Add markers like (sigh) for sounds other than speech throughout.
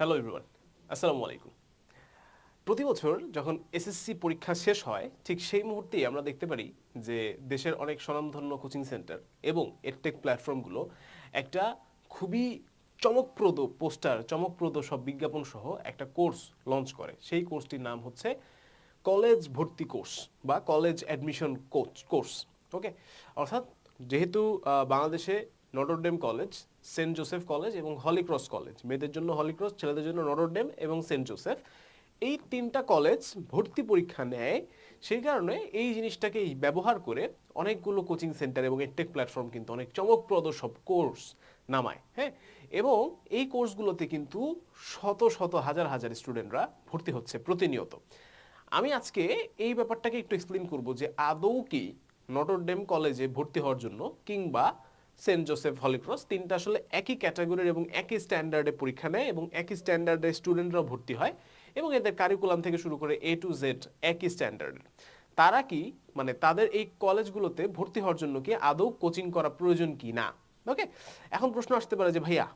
Hello everyone আসসালামু আলাইকুম প্রতি বছর যখন এসএসসি পরীক্ষা শেষ হয়, ঠিক সেই মুহূর্তেই আমরা দেখতে পারি যে দেশের অনেক স্বনামধন্য কোচিং সেন্টার এবং এডটেক প্ল্যাটফর্মগুলো একটা খুবই চমকপ্রদ পোস্টার চমকপ্রদ সব বিজ্ঞাপন সহ একটা কোর্স লঞ্চ করে। সেই কোর্সটির নাম হচ্ছে কলেজ ভর্তি কোর্স বা college admission coach course okay অর্থাৎ যেহেতু বাংলাদেশে Notre Dame college Saint Joseph college এবং হলিক্রস কলেজ। মেয়েদের জন্য হলিক্রস ছেলেদের জন্য নটরডেম এবং সেন্ট জোসেফ। এই তিনটা কলেজ ভর্তি পরীক্ষা নেয়। সেই কারণে এই জিনিসটাকে ব্যবহার করে অনেকগুলো কোচিং সেন্টার এবং টেক প্ল্যাটফর্ম কিন্তু অনেক চমকপ্রদ সব কোর্স নামায় হ্যাঁ? এবং এই কোর্সগুলোতে কিন্তু শত শত, হাজার হাজার স্টুডেন্টরা ভর্তি হচ্ছে প্রতিনিয়ত। আমি আজকে এই ব্যাপারটাকে একটু এক্সপ্লেন করব যে আদৌ কি নটরডেম কলেজে ভর্তি হওয়ার জন্য কিংবা সেন্ট জোসেফ হলিক্রস তিনটা আসলে একই ক্যাটাগরির এবং একই স্ট্যান্ডার্ডে পরীক্ষা নেয় এবং একই স্ট্যান্ডার্ডে স্টুডেন্টরাও ভর্তি হয় এবং এদের কারিকুলাম থেকে শুরু করে এ টু জেড একই স্ট্যান্ডার্ড। তারা কি মানে তাদের এই কলেজগুলোতে ভর্তি হওয়ার জন্য কি আদৌ কোচিং করা প্রয়োজন কি না? ওকে এখন প্রশ্ন আসতে পারে যে, ভাইয়া,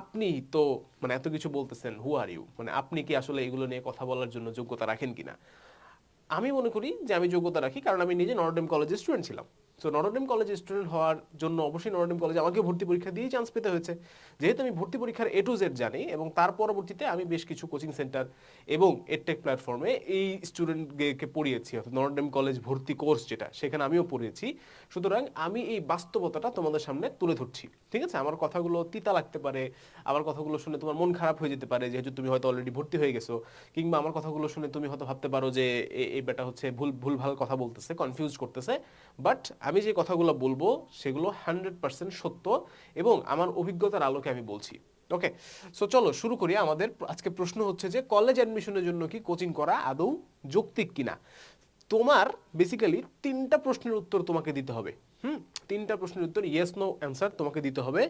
আপনি তো মানে এত কিছু বলতেছেন হু আর ইউ মানে আপনি কি আসলে এগুলো নিয়ে কথা বলার জন্য যোগ্যতা রাখেন কিনা? আমি মনে করি যে, আমি যোগ্যতা রাখি কারণ আমি নিজে নরডেম কলেজের স্টুডেন্ট ছিলাম। তো নরডেম কলেজের স্টুডেন্ট হওয়ার জন্য অবশ্যই নরডেম কলেজে আমাকে ভর্তি পরীক্ষা দিয়েই চান্স পেতে হয়েছে। যেহেতু আমি ভর্তি পরীক্ষার এ টু জেড জানি এবং তার পরবর্তীতে আমি বেশ কিছু কোচিং সেন্টার এবং এডটেক প্ল্যাটফর্মে এই স্টুডেন্টকে পড়িয়েছি, অর্থাৎ কলেজ ভর্তি কোর্স যেটা, সেখানে আমিও পড়িয়েছি। সুতরাং আমি এই বাস্তবতাটা তোমাদের সামনে তুলে ধরছি। ঠিক আছে? আমার কথাগুলো তিতা লাগতে পারে, আমার কথাগুলো শুনে তোমার মন খারাপ হয়ে যেতে পারে, যেহেতু তুমি হয়তো অলরেডি ভর্তি হয়ে গেছো। কিংবা আমার কথাগুলো শুনে তুমি হয়তো ভাবতে পারো যে এই বেটা হচ্ছে ভুল ভুল ভালো কথা বলতেছে কনফিউজ করতেছে। বাট আমি যে কথাগুলো বলব, সেগুলো হান্ড্রেড পার্সেন্ট সত্য এবং আমার অভিজ্ঞতার আলোকে আমি বলছি। ওকে সো চলো শুরু করি। আমাদের আজকে প্রশ্ন হচ্ছে যে কলেজ অ্যাডমিশনের জন্য কি কোচিং করা আদৌ যৌক্তিক কিনা? তোমার বেসিক্যালি তিনটা প্রশ্নের উত্তর তোমাকে দিতে হবে। হুম? তিনটা প্রশ্নের উত্তর ইয়েস নো অ্যান্সার তোমাকে দিতে হবে।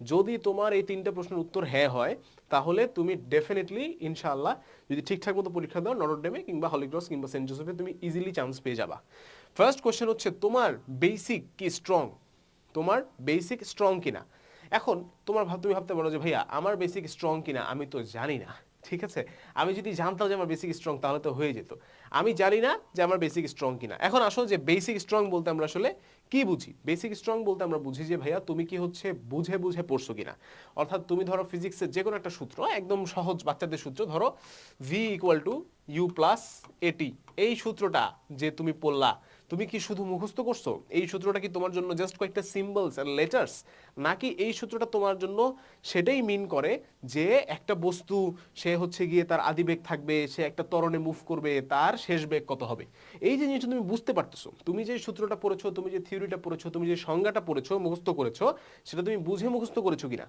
যদি তোমার এই তিনটা প্রশ্নের উত্তর হ্যাঁ হয়, তাহলে তুমি ডেফিনেটলি ইনশাআল্লাহ, যদি ঠিকঠাক মতো পরীক্ষা দাও নটরডেমে কিংবা হলিক্রস কিংবা সেন্ট জোসেফে, তুমি ইজিলি চান্স পেয়ে যাবা। ফার্স্ট কোশ্চেন হচ্ছে, তোমার বেসিক কি স্ট্রং তোমার বেসিক স্ট্রং কিনা? এখন তোমার ভাব, তুমি ভাবতে পারো যে, ভাইয়া, আমার বেসিক স্ট্রং কিনা? আমি তো জানি না। (laughs) ঠিক আছে? আমি যদি জানতাম যে, আমার বেসিক স্ট্রং তাহলে তো হয়ে যেত। আমি জানি না যে, আমার বেসিক স্ট্রং কিনা। এখন আসো যে বেসিক স্ট্রং বলতে আমরা আসলে কি বুঝি? বেসিক স্ট্রং বলতে আমরা বুঝি যে, ভাইয়া, তুমি কি হচ্ছে বুঝে বুঝে পড়ছো কিনা? অর্থাৎ তুমি ধরো ফিজিক্সের যে কোনো একটা সূত্র, একদম সহজ বাচ্চাদের সূত্র, ধরো V equal to U plus at এই সূত্রটা যে তুমি পড়লা তুমি কি শুধু মুখস্থ করছ? এই সূত্রটা কি তোমার জন্য জাস্ট কয়েকটা সিম্বলস আর লেটার্স নাকি এই সূত্রটা তোমার জন্য সেটাই মিন করে যে একটা বস্তু, সে হচ্ছে গিয়ে তার আদি বেগ থাকবে, সে একটা ত্বরণে মুভ করবে, তার শেষ বেগ কত হবে? এই যে জিনিসটা তুমি বুঝতে পারতেছো, তুমি যে সূত্রটা পড়েছো, তুমি যে থিওরিটা পড়েছো, তুমি যে সংজ্ঞাটা পড়েছো, মুখস্থ করেছ, সেটা তুমি বুঝে মুখস্থ করেছ কিনা?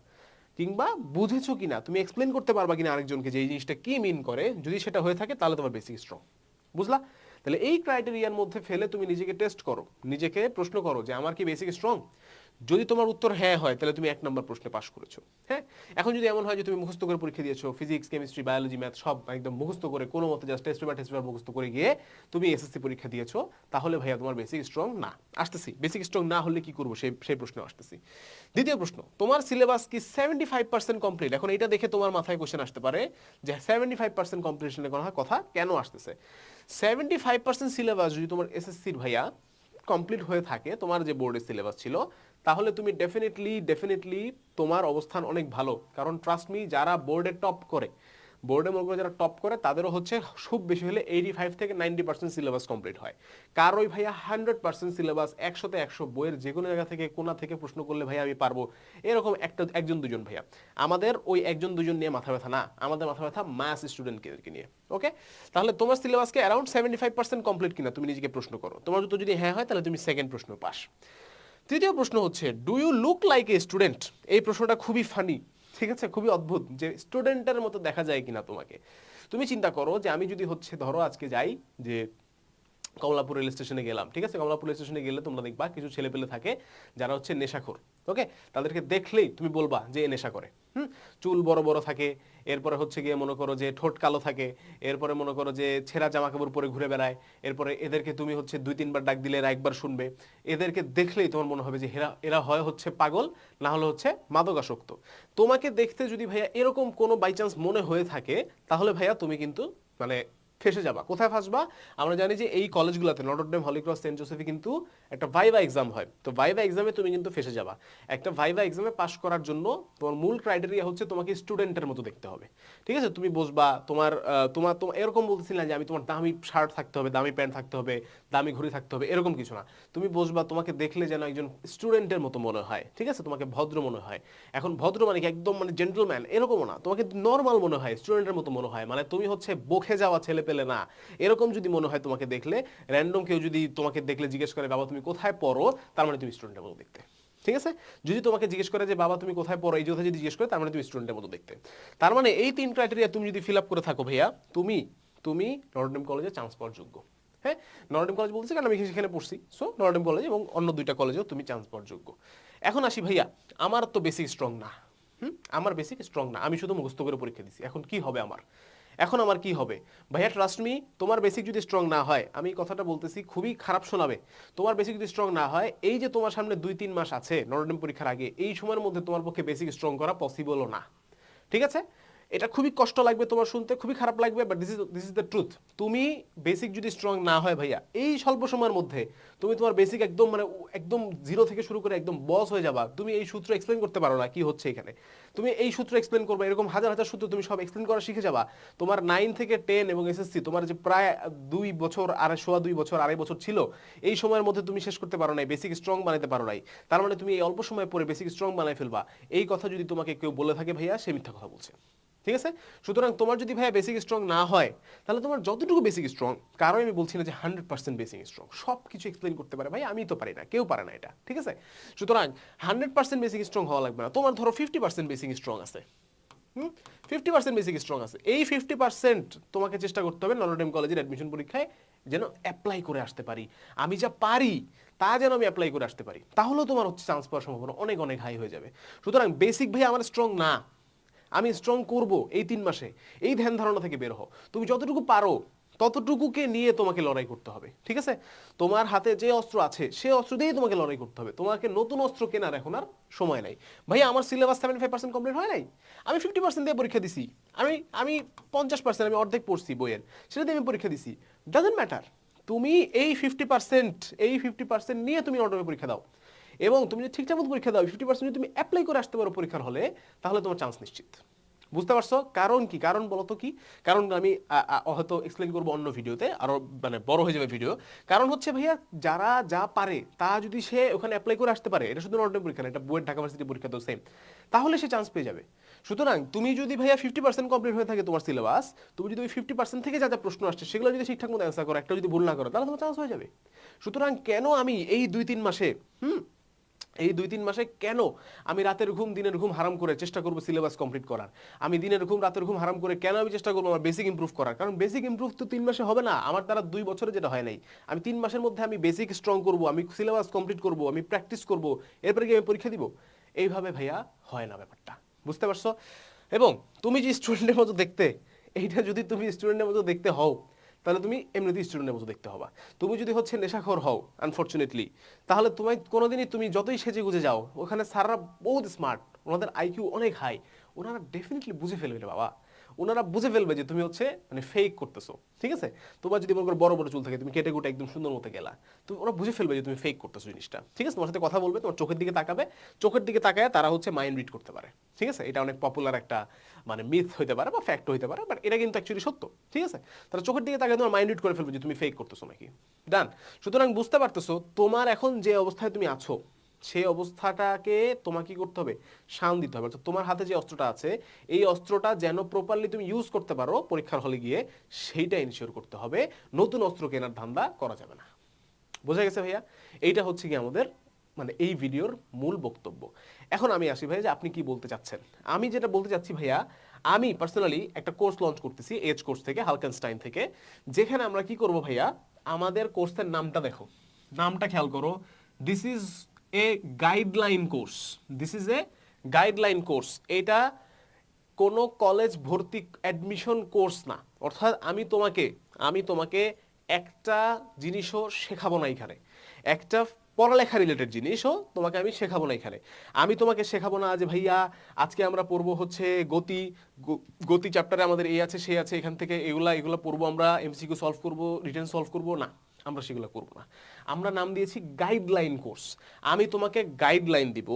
কিংবা বুঝেছ কিনা? তুমি এক্সপ্লেন করতে পারবা কিনা আরেকজনকে যে এই জিনিসটা কি মিন করে? যদি সেটা হয়ে থাকে, তাহলে তোমার বেসিক স্ট্রং বুঝলা? তাহলে এই ক্রাইটেরিয়ার মধ্যে ফেলে তুমি নিজেকে টেস্ট করো। নিজেকে প্রশ্ন করো যে, আমার কি বেসিক স্ট্রং যদি তোমার উত্তর হ্যাঁ হয়, তাহলে তুমি এক নম্বর প্রশ্নে পাশ করেছ হ্যাঁ? এখন যদি এমন হয় যে তুমি মুখস্থ করে পরীক্ষা দিয়েছ ফিজিক্স কেমিস্ট্রি বায়োলজি ম্যাথ সব একদম মুখস্থ করে, কোনো মতে just test paper test paper মুখস্থ করে গিয়ে তুমি এসএসসি পরীক্ষা দিয়েছ, তাহলে ভাইয়া তোমার বেসিক স্ট্রং না। আসতেছি। বেসিক স্ট্রং না হলে কি করব? সেই সেই প্রশ্নে আসতেছি। দ্বিতীয় প্রশ্ন, তোমার সিলেবাস কি সেভেন্টি ফাইভ পার্সেন্ট কমপ্লিট এখন এটা দেখে তোমার মাথায় কোশ্চেন আসতে পারে যে সেভেন্টি ফাইভ পার্সেন্ট কমপ্লিশনের কথা কেন আসতেছে? সেভেন্টি ফাইভ পার্সেন্ট সিলেবাস যদি তোমার এসএসসির ভাইয়া কমপ্লিট হয়ে থাকে, তোমার যে বোর্ডের সিলেবাস ছিল, তাহলে তুমি ডেফিনেটলি ডেফিনেটলি তোমার অবস্থান অনেক ভালো। কারণ ট্রাস্ট মি যারা বোর্ডে টপ করে বোর্ডে মনে করো যারা টপ করে, তাদেরও হচ্ছে খুব বেশি হলে এইটি ফাইভ থেকে নাইনটি পার্সেন্ট সিলেবাস কমপ্লিট হয়। কার ওই ভাইয়া হান্ড্রেড পার্সেন্ট সিলেবাস একশোতে একশো বইয়ের যে কোনো জায়গা থেকে, কোনা থেকে প্রশ্ন করলে ভাইয়া আমি পারব। এরকম একটা একজন দুজন ভাইয়া। আমাদের ওই একজন দুজন নিয়ে মাথা ব্যথা না, আমাদের মাথা ব্যথা মাস স্টুডেন্টকে নিয়ে ওকে তাহলে তোমার সিলেবাসকে around seventy five percent complete কিনা তুমি নিজেকে প্রশ্ন করো। তোমার তো যদি হ্যাঁ হয়, তাহলে তুমি সেকেন্ড প্রশ্ন পাস। তৃতীয় প্রশ্ন হচ্ছে do you look like a student এই প্রশ্নটা খুবই ফানি ঠিক আছে? খুবই অদ্ভুত যে স্টুডেন্টের মতো দেখা যায় কিনা তোমাকে। তুমি চিন্তা করো যে আমি যদি হচ্ছে ধরো আজকে যাই যে কমলাপুর রেল স্টেশনে গেলাম, ঠিক আছে? কমলাপুর রেল স্টেশনে গেলে তোমরা দেখবা কিছু ছেলে পেলে থাকে যারা হচ্ছে নেশাখোর ওকে তাদেরকে দেখলেই তুমি বলবা যে এ নেশা করে, হুম? চুল বড় বড় থাকে, এরপরে হচ্ছে গিয়ে মনে করো যে ঠোঁট কালো থাকে, এরপরে মনে করো যে ছেঁড়া জামা কাপড় পরে ঘুরে বেড়ায়, এরপরে এদেরকে তুমি হচ্ছে দুই, তিনবার ডাক দিলে এরা একবার শুনবে। এদেরকে দেখলেই তোমার মনে হবে যে এরা এরা হয় হচ্ছে পাগল, না হলে হচ্ছে মাদকাসক্ত। তোমাকে দেখতে যদি ভাইয়া এরকম কোনো বাই চান্স মনে হয়ে থাকে, তাহলে ভাইয়া তুমি কিন্তু মানে ফেসে যাবা। কোথায় ফাঁসবা? আমরা জানি যে এই কলেজগুলোতে Notre Dame Holy Cross Saint জোসেফে কিন্তু একটা ভাইভা এক্সাম হয়। তো ভাইভা এক্সামে তুমি কিন্তু ফেসে যাবা। একটা ভাইভা এক্সামে পাশ করার জন্য তোমার মূল ক্রাইটেরিয়া হচ্ছে তোমাকে স্টুডেন্টের মতো দেখতে হবে। ঠিক আছে? তুমি বসবা, তোমার তোমার তোমার, এরকম বলতেছি না যে আমি তোমার দামি শার্ট থাকতে হবে, দামি প্যান্ট থাকতে হবে, দামি ঘড়ি থাকতে হবে, এরকম কিছু না। তুমি বসবা, তোমাকে দেখলে যেন একজন স্টুডেন্টের মতো মনে হয়। ঠিক আছে? তোমাকে ভদ্র মনে হয়। এখন ভদ্র মানে কি? একদম মানে জেন্টলম্যান এরকমও না। তোমাকে নর্মাল মনে হয়, স্টুডেন্টের মতো মনে হয়। মানে তুমি হচ্ছে বকে যাওয়া ছেলে পেলে না। এরকম যদি মনে হয় তোমাকে দেখলে র্যান্ডম কেউ যদি তোমাকে দেখলে জিজ্ঞেস করে, বাবা, তুমি কোথায় পড়ো? তার মানে তুমি স্টুডেন্টের মতো দেখতে। ঠিক আছে? যদি তোমাকে জিজ্ঞেস করে যে, বাবা, তুমি কোথায় পড়ো? এই কথা যদি জিজ্ঞেস করে, তার মানে তুমি স্টুডেন্টের মতো দেখতে। তার মানে এই তিন ক্রাইটেরিয়া তুমি যদি ফিল আপ করে থাকো, ভাইয়া, তুমি তুমি নটরডেম কলেজে চান্স পাওয়ার যোগ্য। হ্যাঁ? নটরডেম কলেজ বলতেছি কারণ আমি সেখানে পড়ছি। সো নটরডেম কলেজ এবং অন্য দুইটা কলেজেও তুমি চান্স পাওয়ার যোগ্য। এখন আসি, ভাইয়া, আমার তো বেসিক স্ট্রং না। হুম? আমার বেসিক স্ট্রং না। আমি শুধু মুখস্থ করে পরীক্ষা দিছি। এখন কি হবে আমার? এখন আমার কি হবে? ভাইয়া ট্রাস্ট মি তোমার বেসিক যদি স্ট্রং না হয়, আমি কথাটা বলতেছি, খুবই খারাপ শোনাবে। তোমার বেসিক যদি স্ট্রং না হয়, এই যে তোমার সামনে দুই, তিন মাস আছে নটরডেম পরীক্ষার আগে, এই সময়ের মধ্যে তোমার পক্ষে বেসিক স্ট্রং করা পসিবলও না। ঠিক আছে? এটা খুবই কষ্ট লাগবে তোমার শুনতে, খুবই খারাপ লাগবে but this is this is the truth তুমি বেসিক যদি স্ট্রং না হয় ভাইয়া, এই স্বল্প সময়ের মধ্যে তুমি তোমার বেসিক একদম মানে একদম জিরো থেকে শুরু করে একদম বস হয়ে যাবা। তুমি এই সূত্র এক্সপ্লেন করতে পারো না কি হচ্ছে এখানে। তুমি এই সূত্র এক্সপ্লেন করবে, এরকম হাজার হাজার সূত্র তুমি সব এক্সপ্লেন করা শিখে যাবা। তোমার নাইন থেকে টেন এবং এসএসসি তোমার যে প্রায় দুই বছর, আড়াই, সোয়া দুই বছর, আড়াই বছর ছিল, এই সময়ের মধ্যে তুমি শেষ করতে পারো নাই বেসিক স্ট্রং বানাতে পারো নাই। তার মানে তুমি এই অল্প সময় পরে বেসিক স্ট্রং বানাই ফেলবা। এই কথা যদি তোমাকে কেউ বলে থাকে ভাইয়া, সে মিথ্যা কথা বলছে। ঠিক আছে? সুতরাং তোমার যদি ভাইয়া বেসিক স্ট্রং না হয়, তাহলে তোমার যতটুকু বেসিক স্ট্রং কারণ আমি বলছি না যে হান্ড্রেড পার্সেন্ট বেসিক স্ট্রং সব কিছু এক্সপ্লেন করতে পারে। ভাই আমি তো পারি না, কেউ পারে না এটা, ঠিক আছে? সুতরাং হান্ড্রেড পার্সেন্ট বেসিক স্ট্রং হওয়া লাগবে না। তোমার ধরো ফিফটি পার্সেন্ট বেসিক স্ট্রং আছে। Hmm? Fifty percent basic strong আছে। এই ফিফটি পার্সেন্ট তোমাকে চেষ্টা করতে হবে নটরডেম কলেজের অ্যাডমিশন পরীক্ষায় যেন অ্যাপ্লাই করে আসতে পারি। আমি যা পারি, তা যেন আমি অ্যাপ্লাই করে আসতে পারি। তাহলেও তোমার হচ্ছে চান্স পাওয়ার সম্ভাবনা অনেক অনেক হাই হয়ে যাবে। সুতরাং বেসিক ভাই আমার স্ট্রং না। আমি স্ট্রং করব এই তিন মাসে। এই ধ্যান ধারণা থেকে বের হও। তুমি যতটুকু পারো, ততটুকুকে নিয়ে তোমাকে লড়াই করতে হবে, ঠিক আছে? তোমার হাতে যে অস্ত্র আছে, সে অস্ত্র দিয়েই তোমাকে লড়াই করতে হবে। তোমাকে নতুন অস্ত্র কেনার এখন আর সময় নাই। ভাই আমার syllabus seventy five percent complete হয় নাই? আমি ফিফটি পার্সেন্ট দিয়ে পরীক্ষা দিছি। আমি আমি পঞ্চাশ পার্সেন্ট আমি অর্ধেক পড়ছি বইয়ের। সেটা দিয়ে আমি পরীক্ষা দিছি। ডাজেন্ট ম্যাটার তুমি এই ফিফটি পার্সেন্ট এই ফিফটি পার্সেন্ট নিয়ে তুমি অটোমে পরীক্ষা দাও। এবং তুমি যদি ঠিকঠাক মতো পরীক্ষা দাও ফিফটি পার্সেন্ট যদি তুমি অ্যাপ্লাই করে আসতে পারো পরীক্ষার হলে, তাহলে তোমার চান্স নিশ্চিত। বুঝতে পারছ? কারণ কি? কারণ বলো তো কি? কারণ আমি হয়তো এক্সপ্লেন করব অন্য ভিডিওতে, আরও মানে বড় হয়ে যাবে ভিডিও কারণ হচ্ছে ভাইয়া, যারা যা পারে, তা যদি সে ওখানে অ্যাপ্লাই করে আসতে পারে, এটা শুধু নট পরীক্ষা না, এটা বুয়েট ঢাকা ভার্সিটি পরীক্ষা তো সেম তাহলে সে চান্স পেয়ে যাবে। সুতরাং তুমি যদি ভাইয়া ফিফটি পার্সেন্ট কমপ্লিট হয়ে থাকে তোমার সিলেবাস তুমি যদি ওই ফিফটি পার্সেন্ট থেকে যা যা প্রশ্ন আসছে, সেগুলো যদি ঠিকঠাক মতো অ্যান্সার করো, একটা যদি ভুল না করো, তাহলে তোমার চান্স হয়ে যাবে। সুতরাং কেন আমি এই দুই তিন মাসে, হুম এই দুই তিন মাসে কেন আমি রাতের ঘুম, দিনের ঘুম হারাম করে চেষ্টা করব সিলেবাস কমপ্লিট করার? আমি দিনের ঘুম, রাতের ঘুম হারাম করে কেন আমি চেষ্টা করব আমার বেসিক ইম্প্রুভ করার? কারণ বেসিক ইমপ্রুভ তো তিন মাসে হবে না, আমার দ্বারা দুই বছরে যেটা হয় নাই। আমি তিন মাসের মধ্যে আমি বেসিক স্ট্রং করব, আমি সিলেবাস কমপ্লিট করব, আমি প্র্যাকটিস করব, এরপরে কি আমি পরীক্ষা দিব? এইভাবে ভাইয়া হয় না ব্যাপারটা। বুঝতে পারছ? এবং তুমি যে স্টুডেন্টের মতো দেখতে, এইটা যদি তুমি স্টুডেন্টের মতো দেখতে হও তাহলে তুমি এমনিতেই স্টুডেন্টের মতো দেখতে হবা। তুমি যদি হচ্ছে নেশাখর হও আনফর্চুনেটলি তাহলে তোমায় কোনোদিনই তুমি যতই সেজে গুজে যাও, ওখানে স্যাররা বহুত স্মার্ট ওনাদের আইকিউ অনেক হাই ওনারা ডেফিনেটলি বুঝে ফেলবে বাবা। ওনারা বুঝে ফেলবে যে তুমি হচ্ছে মানে ফেক করতেছো, ঠিক আছে? তোমার যদি মনে করো বড় বড় চুল থাকে, তুমি কেটে কুটে একদম সুন্দর মতো গেলা, তুমি ওরা বুঝে ফেলবে যে তুমি ফেক করতেছো জিনিসটা, ঠিক আছে? তোমার সাথে কথা বলবে, তোমার চোখের দিকে তাকাবে, চোখের দিকে তাকায় তারা হচ্ছে মাইন্ড রিড করতে পারে, ঠিক আছে? এটা অনেক পপুলার একটা মানে মিথ হতে পারে বা ফ্যাক্ট হতে পারে বাট এটা কিন্তু অ্যাকচুয়ালি সত্য, ঠিক আছে? তারা চোখের দিকে তাকায় তোমার মাইন্ড রিড করে ফেলবে যে তুমি ফেক করতেছো নাকি? ডান সুতরাং বুঝতে পারতেছো, তোমার এখন যে অবস্থায় তুমি আছো সেই অবস্থাটাকে তোমাকে কি করতে হবে? শান দিতে হবে। অর্থাৎ তোমার হাতে যে অস্ত্রটা আছে, এই অস্ত্রটা যেন প্রপারলি তুমি ইউজ করতে পারো পরীক্ষার হলে গিয়ে, সেইটা ইনশিওর করতে হবে। নতুন অস্ত্র কেনার ধান্দা করা যাবে না। বোঝা গেছে ভাইয়া? এইটা হচ্ছে কি আমাদের মানে এই ভিডিওর মূল বক্তব্য। এখন আমি আসি ভাই যে আপনি কি বলতে চাচ্ছেন। আমি যেটা বলতে চাচ্ছি ভাইয়া, আমি পার্সোনালি একটা কোর্স লঞ্চ করতেছি এজ কোর্স থেকে হালকেনস্টাইন থেকে, যেখানে আমরা কি করব ভাইয়া? আমাদের কোর্সের নামটা দেখো। নামটা খেয়াল করো। This is a guideline course this is a guideline course এটা কোনো কলেজ ভর্তি অ্যাডমিশন কোর্স না। অর্থাৎ আমি তোমাকে আমি তোমাকে একটা জিনিসও শেখাবো না এখানে। একটা পড়ালেখা রিলেটেড জিনিসও তোমাকে আমি শেখাবো না এখানে। আমি তোমাকে শেখাবো না যে, ভাইয়া, আজকে আমরা পড়ব হচ্ছে গতি গতি চ্যাপ্টারে আমাদের এই আছে, সে আছে, এখান থেকে এগুলা এগুলা পড়ব আমরা এমসিকিউ সলভ করব রিটেন সলভ করব। না। আমরা সেগুলো করব না। আমরা নাম দিয়েছি গাইডলাইন কোর্স আমি তোমাকে গাইডলাইন দিব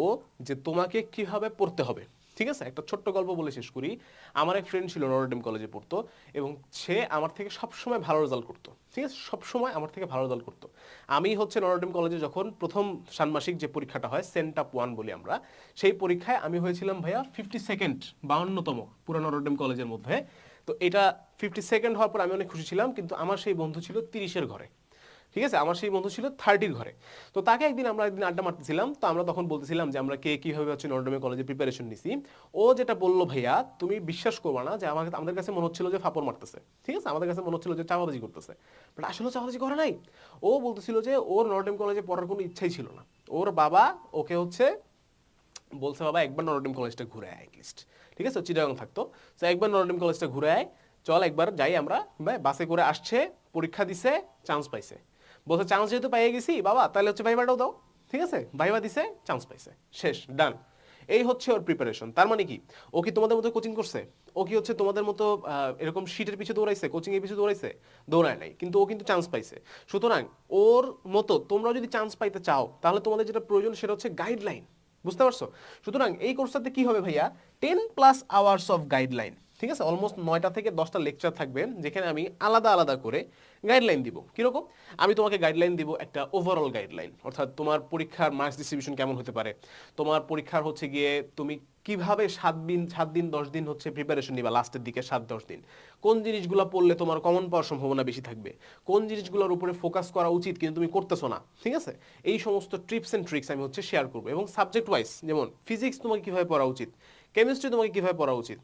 যে তোমাকে কীভাবে পড়তে হবে। ঠিক আছে? একটা ছোট্ট গল্প বলে শেষ করি। আমার এক ফ্রেন্ড ছিল নরডেম কলেজে পড়তো এবং সে আমার থেকে সবসময় ভালো রেজাল্ট করতো। ঠিক আছে? সবসময় আমার থেকে ভালো রেজাল্ট করতো। আমি হচ্ছে নরডেম কলেজে যখন প্রথম ষান্মাসিক যে পরীক্ষাটা হয় সেন্ট আপ ওয়ান বলি আমরা, সেই পরীক্ষায় আমি হয়েছিলাম ভাইয়া ফিফটি সেকেন্ড বাউন্নতম পুরো নরডেম কলেজের মধ্যে। তো এটা ফিফটি সেকেন্ড হওয়ার পর আমি অনেক খুশি ছিলাম, কিন্তু আমার সেই বন্ধু ছিল তিরিশের ঘরে। ঠিক আছে? আমার সেই বন্ধু ছিল থার্টির ঘরে। তো তাকে একদিন আমরা একদিন আড্ডা মারতেছিলাম। তো আমরা তখন বলতেছিলাম যে, আমরা কে কীভাবে হচ্ছে নর্ডমে কলেজে প্রিপারেশন নিছি? ও যেটা বলল, ভাইয়া, তুমি বিশ্বাস করবে না যে, আমাকে, আমাদের কাছে মনে হচ্ছিল যে, ফাপড় মারতেছে। ঠিক আছে? আমাদের কাছে মনে হচ্ছিল যে চাপাবাজি করতেছে। বাট আসলে চাপাবাজি করে নাই। ও বলতেছিল যে, ওর নর্ডেম কলেজে পড়ার কোনো ইচ্ছাই ছিল না। ওর বাবা ওকে হচ্ছে বলছে, বাবা, একবার নরডিম কলেজটা ঘুরে আয় লিস্ট ঠিক আছে? চিটাগাং থাকতো। তো একবার নরডিম কলেজটা ঘুরে আয়। চল একবার যাই আমরা বাসে করে আসছে, পরীক্ষা দিছে চান্স পাইছে। বলছে চান্স যেহেতু পাইয়ে গেছি, বাবা, তাহলে হচ্ছে ভাইবাটাও দাও। ঠিক আছে? ভাইবা দিছে চান্স পাইছে। শেষ ডান এই হচ্ছে ওর প্রিপারেশন তার মানে কি? ও কি তোমাদের মতো কোচিং করছে? ও কি হচ্ছে তোমাদের মতো এরকম শীটের পিছনে দৌড়াইছে কোচিং এর পিছনে দৌড়াইছে? দৌড়ায় নাই, কিন্তু ও কিন্তু চান্স পাইছে। সুতরাং ওর মতো তোমরা যদি চান্স পাইতে চাও, তাহলে তোমাদের যেটা প্রয়োজন সেটা হচ্ছে গাইডলাইন বুঝতে পারছ? সুতরাং এই কোর্সটাতে কি হবে ভাইয়া? Ten plus hours of guideline ঠিক আছে? অলমোস্ট নয়টা থেকে দশটা লেকচার থাকবে, যেখানে আমি আলাদা আলাদা করে গাইডলাইন দিব। কীরকম? আমি তোমাকে গাইডলাইন দিব একটা ওভারঅল গাইডলাইন অর্থাৎ তোমার পরীক্ষার মার্কস ডিস্ট্রিবিউশন কেমন হতে পারে? তোমার পরীক্ষার হচ্ছে গিয়ে তুমি কীভাবে সাত দিন সাত দিন, দশ দিন হচ্ছে প্রিপারেশন নিবা লাস্টের দিকে, সাত, দশ দিন। কোন জিনিসগুলো পড়লে তোমার কমন পাওয়ার সম্ভাবনা বেশি থাকবে? কোন জিনিসগুলোর উপরে ফোকাস করা উচিত কিন্তু তুমি করতেছো না? ঠিক আছে? এই সমস্ত ট্রিপস এন্ড ট্রিক্স আমি হচ্ছে শেয়ার করব। এবং সাবজেক্ট ওয়াইজ যেমন ফিজিক্স তোমাকে কীভাবে পড়া উচিত? কেমিস্ট্রি তোমাকে কীভাবে পড়া উচিত?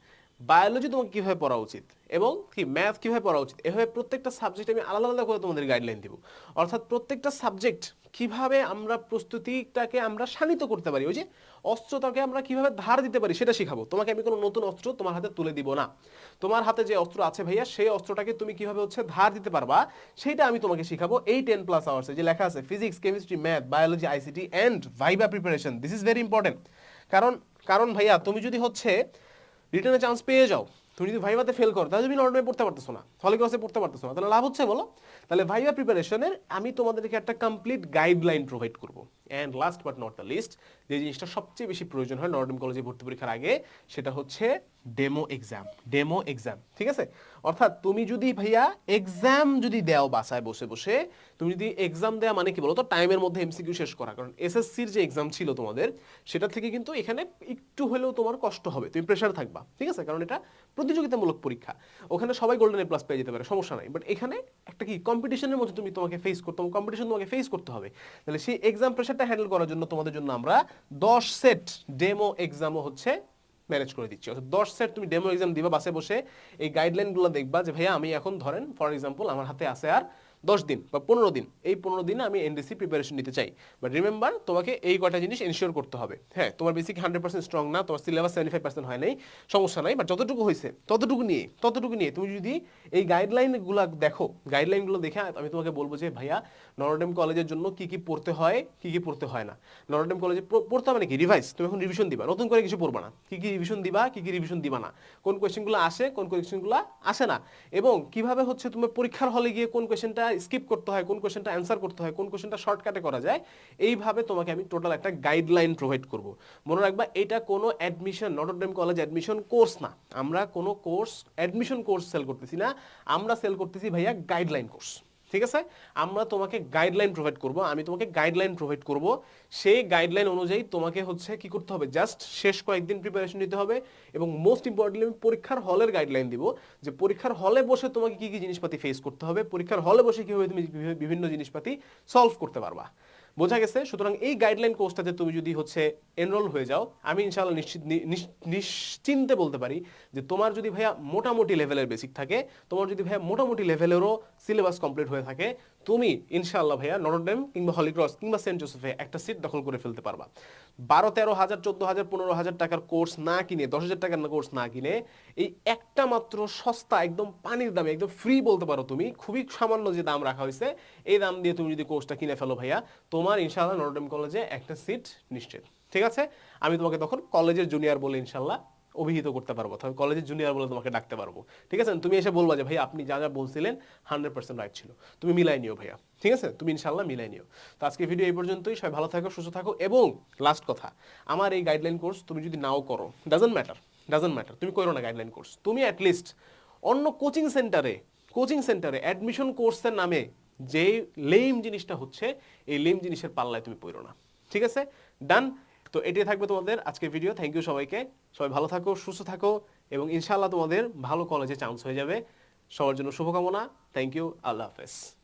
বায়োলজি তোমাকে কীভাবে পড়া উচিত? এবং কি ম্যাথ কীভাবে পড়া উচিত? এভাবে প্রত্যেকটা সাবজেক্ট আমি আলাদা আলাদা করে তোমাদের গাইডলাইন দিব। অর্থাৎ প্রত্যেকটা সাবজেক্ট কীভাবে আমরা প্রস্তুতিটাকে আমরা শানিত করতে পারি? ওই যে অস্ত্রটাকে আমরা কীভাবে ধার দিতে পারি সেটা শিখাবো। তোমাকে আমি কোনো নতুন অস্ত্র তোমার হাতে তুলে দিব না। তোমার হাতে যে অস্ত্র আছে ভাইয়া, সেই অস্ত্রটাকে তুমি কীভাবে হচ্ছে ধার দিতে পারবা, সেটা আমি তোমাকে শিখাবো এই টেন প্লাস আওয়ার্সে যে লেখা আছে physics chemistry math biology ICT and viva preparation this is very important কারণ কারণ ভাইয়া, তুমি যদি হচ্ছে রিটার্নে চান্স পেয়ে যাও। তুমি যদি ভাইভাতে ফেল করো, তাহলে তুমি নর্মে পড়তে পারতেছো না। হলে ক্লাসে পড়তে পারতেছো না। তাহলে লাভ হচ্ছে বলো? তাহলে ভাইভা প্রিপারেশনের আমি তোমাদেরকে একটা কমপ্লিট গাইডলাইন প্রোভাইড করব। And last but not the least যে জিনিসটা সবচেয়ে বেশি প্রয়োজন হয় নর্ডেম কলেজে ভর্তি পরীক্ষার আগে, সেটা হচ্ছে ডেমো এক্সাম ডেমো এক্সাম ঠিক আছে? অর্থাৎ তুমি যদি ভাইয়া এক্সাম যদি দেও বাসায় বসে বসে, তুমি যদি এক্সাম দেওয়া মানে কি বলো তো টাইমের মধ্যে এমসিকিউ শেষ করা। কারণ এসএসসির যে এক্সাম ছিল তোমাদের, সেটা থেকে কিন্তু এখানে একটু হলেও তোমার কষ্ট হবে। তুমি প্রেশার থাকবা, ঠিক আছে? কারণ এটা প্রতিযোগিতামূলক পরীক্ষা। ওখানে সবাই গোল্ডেন এ প্লাস পেয়ে যেতে পারে, সমস্যা নাই। বাট এখানে একটা কি? কম্পিটিশনের মধ্যে তুমি তোমাকে ফেস করতে কম্পিটিশন তোমাকে ফেস করতে হবে। তাহলে সেই এক্সাম প্রেশারটা হ্যান্ডেল করার জন্য তোমাদের জন্য আমরা দশ সেট ডেমো এক্সামও হচ্ছে ম্যানেজ করে দিচ্ছি। অর্থাৎ দশ সেট তুমি ডেমো এক্সাম দিবা বাসে বসে এই গাইডলাইনগুলো দেখবা যে, ভাইয়া, আমি এখন ধরেন ফর এক্সাম্পল আমার হাতে আছে আর দশ দিন বা পনেরো দিন। এই পনেরো দিনে আমি এনডিসি প্রিপারেশন নিতে চাই। বাট রিমেম্বার তোমাকে এই কটা জিনিস এনশিওর করতে হবে। হ্যাঁ তোমার বেসিক হান্ড্রেড পার্সেন্ট স্ট্রং না, তোমার সিলেবাস সেভেন্টি ফাইভ পার্সেন্ট হয় নাই, সমস্যা নাই। বাট যতটুকু হয়েছে, ততটুকু নিয়ে ততটুকু নিয়ে তুমি যদি এই গাইডলাইনগুলো দেখো গাইডলাইনগুলো দেখে আমি তোমাকে বলব যে, ভাইয়া নরডেম কলেজের জন্য কি কি পড়তে হয়, কি কি পড়তে হয় না? নরডেম কলেজে পড়তে হবে নাকি রিভাইস তুমি এখন রিভিশন দিবা, নতুন করে কিছু পড়বা না। কি কি রিভিশন দিবা, কি কি রিভিশন দিবা না? কোন কোয়েশ্চেনগুলো আসে, কোন কোয়েশ্চেনগুলো আসে না? এবং কীভাবে হচ্ছে তুমি পরীক্ষার হলে গিয়ে কোন কোয়েশ্চেনটা স্কিপ করতে হয়, কোন কোয়েশ্চেনটা অ্যান্সার করতে হয়, কোন কোয়েশ্চেনটা শর্টকাটে করা যায়, এইভাবে তোমাকে আমি টোটাল একটা গাইডলাইন প্রোভাইড করব। মনে রাখবা, এটা কোনো admission Notre Dame college admission course না। আমরা কোনো কোর্স অ্যাডমিশন কোর্স সেল করতেছি না, আমরা সেল করতেছি ভাইয়া গাইডলাইন কোর্স ঠিক আছে? আমরা তোমাকে গাইডলাইন প্রোভাইড করব। আমি তোমাকে গাইডলাইন প্রোভাইড করব। সেই গাইডলাইন অনুযায়ী তোমাকে হচ্ছে কি করতে হবে? জাস্ট শেষ কয়েকদিন প্রিপারেশন নিতে হবে এবং মোস্ট ইম্পর্টেন্টলি আমি পরীক্ষার হলের গাইডলাইন দিব যে পরীক্ষার হলে বসে তোমাকে কি কি জিনিসপাতি ফেস করতে হবে? পরীক্ষার হলে বসে কীভাবে তুমি বিভিন্ন জিনিসপাতি সলভ করতে পারবা? বোঝা গেছে, সুতরাং এই গাইডলাইন কোর্সটাতে তুমি যদি হচ্ছে এনরোল হয়ে যাও, আমি ইনশাল্লাহ নিশ্চিত নিশ্চিন্তে বলতে পারি যে তোমার যদি ভাইয়া মোটামুটি লেভেলের বেসিক থাকে, তোমার যদি ভাইয়া মোটামুটি লেভেলেরও সিলেবাস কমপ্লিট হয়ে থাকে তুমি, ইনশাআল্লাহ ভাইয়া নটরডেম কিংবা হলিক্রস কিংবা সেন্ট জোসেফে একটা সিট দখল করে ফেলতে পারবা। বারো, তেরো হাজার, চোদ্দ হাজার, পনেরো হাজার টাকার কোর্স না কিনে, দশ হাজার টাকার কোর্স না কিনে, এই একটা মাত্র সস্তা, একদম পানির দামে, একদম ফ্রি বলতে পারো তুমি, খুবই সামান্য যে দাম রাখা হয়েছে, এই দাম দিয়ে তুমি যদি কোর্সটা কিনে ফেলো ভাইয়া, তোমার ইনশাআল্লাহ নটরডেম কলেজে একটা সিট নিশ্চিত। ঠিক আছে? আমি তোমাকে তখন কলেজের জুনিয়র বলে ইনশাল্লাহ অভিহিত করতে পারব তবে কলেজের জুনিয়র বলে তোমাকে ডাকতে পারব। ঠিক আছে? তুমি এসে বলবা যে, ভাই, আপনি যা যা বলছিলেন হান্ড্রেড পার্সেন্ট রাইট ছিল। তুমি মিলাই নিও ভাইয়া। ঠিক আছে? তুমি ইনশাল্লাহ মিলাই নিও। তো আজকে ভিডিও এই পর্যন্তই। সবাই ভালো থাকো, সুস্থ থাকো এবং লাস্ট কথা, আমার এই গাইডলাইন কোর্স তুমি যদি নাও করো ডাজন্ট ম্যাটার ডাজন্ট ম্যাটার তুমি করো না গাইডলাইন কোর্স তুমি অ্যাটলিস্ট অন্য কোচিং সেন্টারে কোচিং সেন্টারে অ্যাডমিশন কোর্সের নামে যে লেম জিনিসটা হচ্ছে, এই লেম জিনিসের পাল্লায় তুমি পড়ো না। ঠিক আছে? ডান তো এটাই থাকবে তোমাদের আজকের ভিডিও থ্যাংক ইউ সবাইকে। সবাই ভালো থাকো, সুস্থ থাকো এবং ইনশাআল্লাহ তোমাদের ভালো কলেজে চান্স হয়ে যাবে। সবার জন্য শুভকামনা। থ্যাংক ইউ আল্লাহ হাফেজ।